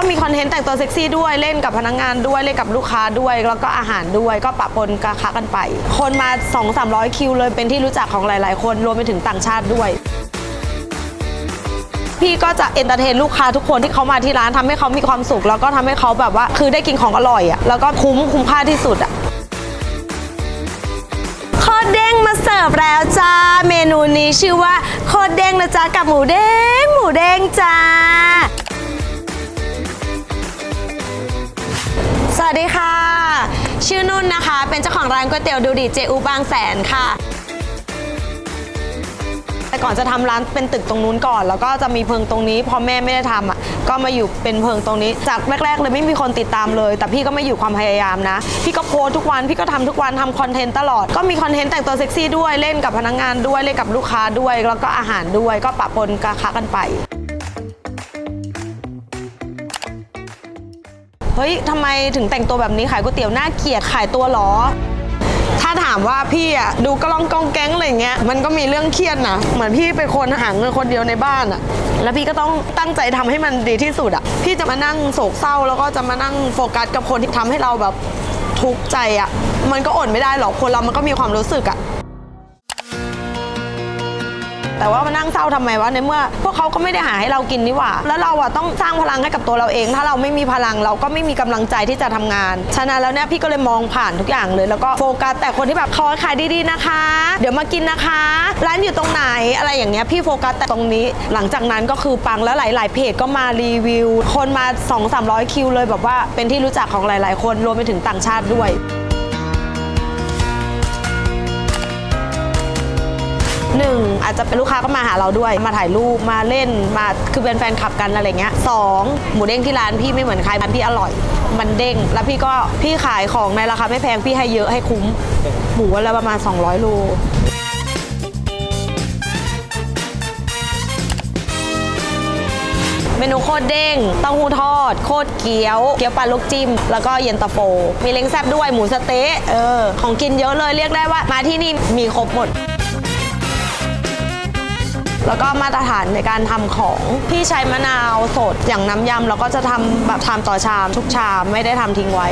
ก็มีคอนเทนต์แต่งตัวเซ็กซี่ด้วยเล่นกับพนักงานด้วยเล่นกับลูกค้าด้วย แล้วก็อาหารด้วยก็ปะปนกะคะกันไป คนมา 2 3 0 0 คิวเลยเป็นที่รู้จักของหลาย ๆ คนรวมไปถึงต่างชาติด้วยพี่ก็จะเอนเตอร์เทนลูกค้าทุกคนที่เขามาที่ร้านทำให้เขามีความสุข แล้วก็ทำให้เขาแบบว่าคือได้กินของอร่อยอะ่ะแล้วก็คุ้มคุ้มค่าที่สุดอะ่ะโคเด้งมาเสิร์ฟแล้วจ้า เมนูนี้ชื่อว่าโคตรเด้งนะจ๊ะกับหมูเด้งหมูเด้งจ้า วัสดีค่ะ ชื่อนุ่นนะคะ เป็นเจ้าของร้านก๋วยเตี๋ยวดูดีเจอูบางแสนค่ะ แต่ก่อนจะทำร้านเป็นตึกตรงนู้นก่อน แล้วก็จะมีเพิงตรงนี้พอแม่ไม่ได้ทำอะก็มาอยู่เป็นเพิงตรงนี้ จากแรกๆเลยไม่มีคนติดตามเลย แต่พี่ก็ไม่อยู่ความพยายามนะ พี่ก็โพสทุกวัน พี่ก็ทำทุกวันทำคอนเทนต์ตลอด ก็มีคอนเทนต์แต่งตัวเซ็กซี่ด้วย เล่นกับพนักงานด้วย เล่นกับลูกค้าด้วย แล้วก็อาหารด้วย ก็ปะปนกะคะกันไป เฮ้ยทำไมถึงแต่งตัวแบบนี้ขายก๋วยเตี๋ยวน่าเกลียดขายตัวหรอ ถ้าถามว่าพี่อะดูกระลองกองแก๊งอะไรเงี้ยมันก็มีเรื่องเครียดนะเหมือนพี่เป็นคนหาเงินคนเดียวในบ้านอะแล้วพี่ก็ต้องตั้งใจทำให้มันดีที่สุดอะพี่จะมานั่งโศกเศร้า แล้วก็จะมานั่งโฟกัสกับคนที่ทำให้เราแบบทุกข์ใจอะมันก็อดไม่ได้หรอกคนเรามันก็มีความรู้สึกอะ แต่ว่ามานั่งเศร้าทำไมวะในเมื่อ พวกเขาก็ไม่ได้หาให้เรากินนี่หว่า แล้วเราอะต้องสร้างพลังให้กับตัวเราเอง ถ้าเราไม่มีพลังเราก็ไม่มีกำลังใจที่จะทำงานฉะนั้นแล้วเนี่ยพี่ก็เลยมองผ่านทุกอย่างเลย แล้วก็โฟกัสแต่คนที่แบบขอขายดีๆนะคะ เดี๋ยวมากินนะคะ ร้านอยู่ตรงไหนอะไรอย่างเงี้ยพี่โฟกัสแต่ตรงนี้ หลังจากนั้นก็คือปังแล้วหลาย ๆ เพจก็มารีวิว คนมา 2 3 0 0 คิวเลยแบบว่าเป็นที่รู้จักของหลาย ๆ คนรวมไปถึงต่างชาติด้วย หนึ่งอาจจะเป็นลูกค้าก็มาหาเราด้วย มาถ่ายรูปมาเล่นมาคือเป็นแฟนคลับกันอะไรเงี้ยสองหมูเด้งที่ร้านพี่ไม่เหมือนใครร้านพี่อร่อย มันเด้ง แล้วพี่ก็พี่ขายของในราคาไม่แพงพี่ให้เยอะให้คุ้มหมูวันละประมาณ 200 โลเมนูโคตรเด้งเต้าหู้ทอด โคตรเกี๊ยว เกี๊ยวปลาลูกจิ้ม แล้วก็เย็นตาโฟ มีเล้งแซบด้วย หมูสะเต๊ะ เออ ของกินเยอะเลย เรียกได้ว่า มาที่นี่มีครบหมด แล้วก็มาตรฐานในการทำของพี่ใช้มะนาวสดอย่างน้ำยำแล้วก็จะทำแบบชามต่อชามทุกชามไม่ได้ทำทิ้งไว้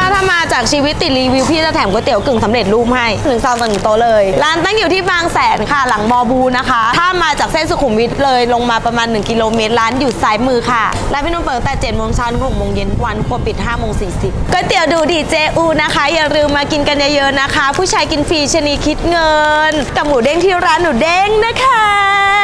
ถ้าถ้ามาจากชีวิตติดรีวิวพี่จะแถมก๋วยเตี๋ยวกึ่งสำเร็จรูปให้หนึ่งซองต่อหนึ่งโต๊ะเลย ร้านตั้งอยู่ที่บางแสนค่ะหลังมอบูนะคะ ถ้ามาจากเส้นสุขุมวิทเลยลงมาประมาณ 1 กิโลเมตร ร้านอยู่ซ้ายมือค่ะ ร้านพี่นุ่มเปิดตั้งแต่7โมงเช้าถึง6โมงเย็นวันครัวปิด5โมง40ก๋วยเตี๋ยวดูดีเจอูนะคะ อย่าลืมมากินกันเยอะๆนะคะ ผู้ชายกินฟรีชนีคิดเงิน กับหมูเด้งที่ร้านหนูเด้งนะคะ